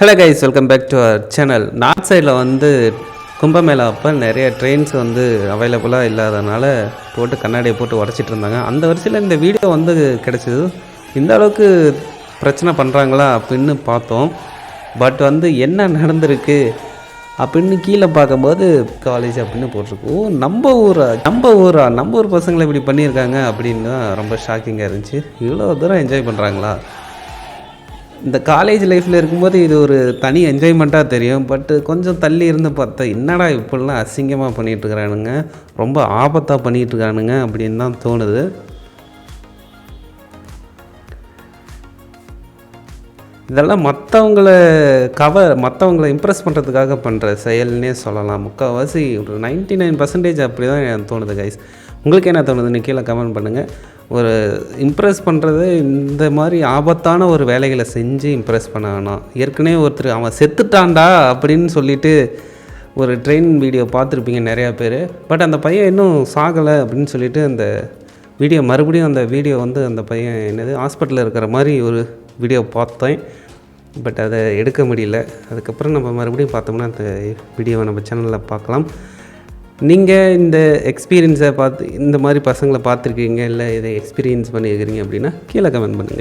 Hello guys welcome back to our channel north சைடில் வந்து கும்பமேளா அப்போ நிறைய ட்ரெயின்ஸ் வந்து அவைலபிளாக இல்லாதனால போட்டு கண்ணாடியை போட்டு உடச்சிட்டு இருந்தாங்க. அந்த வரிசையில் இந்த வீடியோ வந்து கிடச்சிது. இந்த அளவுக்கு பிரச்சனை பண்ணுறாங்களா அப்படின்னு பார்த்தோம். பட் வந்து என்ன நடந்திருக்கு அப்படின்னு கீழே பார்க்கும்போது காலேஜ் அப்படின்னு போட்டிருக்கு. ஓ நம்ம ஊரா? நம்ம ஊரா? நம்ம ஊர் பசங்களை இப்படி பண்ணியிருக்காங்க அப்படின்னு தான் ரொம்ப ஷாக்கிங்காக இருந்துச்சு. இவ்வளோ தூரம் என்ஜாய் பண்ணுறாங்களா இந்த காலேஜ் லைஃப்பில் இருக்கும்போது இது ஒரு தனி என்ஜாய்மெண்ட்டாக தெரியும். பட்டு கொஞ்சம் தள்ளி இருந்து பார்த்தா என்னடா இப்படிலாம் அசிங்கமாக பண்ணிகிட்டு இருக்கிறானுங்க? ரொம்ப ஆபத்தாக பண்ணிகிட்டு இருக்கானுங்க? அப்படின்னு தான் தோணுது. இதெல்லாம் மற்றவங்கள கவர் மற்றவங்கள இம்ப்ரெஸ் பண்ணுறதுக்காக பண்ணுற செயல்னே சொல்லலாம். முக்கால்வாசி ஒரு நைன்ட்டி நைன் பர்சன்டேஜ் அப்படி தான் எனக்கு தோணுது கைஸ் உங்களுக்கு என்ன தோணுதுன்னு கீழே கமெண்ட் பண்ணுங்கள் ஒரு இம்ப்ரெஸ் பண்ணுறது இந்த மாதிரி ஆபத்தான ஒரு வேலைகளை செஞ்சு இம்ப்ரெஸ் பண்ண வேணாம் ஏற்கனவே ஒருத்தர் அவன் செத்துட்டான்டா அப்படின்னு சொல்லிட்டு ஒரு ட்ரெயின் வீடியோ பார்த்துருப்பீங்க நிறையா பேர். பட் அந்த பையன் இன்னும் சாகலை அப்படின்னு சொல்லிட்டு அந்த வீடியோ மறுபடியும் அந்த வீடியோ வந்து அந்த பையன் என்னது ஹாஸ்பிட்டலில் இருக்கிற மாதிரி ஒரு வீடியோ பார்த்தேன். பட் அதை எடுக்க முடியல. அதுக்கப்புறம் நம்ம மறுபடியும் பார்த்தோம்னா அந்த வீடியோவை நம்ம சேனலில் பார்க்கலாம். நீங்கள் இந்த எக்ஸ்பீரியன்ஸை பார்த்து இந்த மாதிரி பசங்களை பார்த்துருக்கீங்க இல்லை இதை எக்ஸ்பீரியன்ஸ் பண்ணியிருக்கிறீங்க அப்படின்னா கீழே கமெண்ட் பண்ணுங்கள்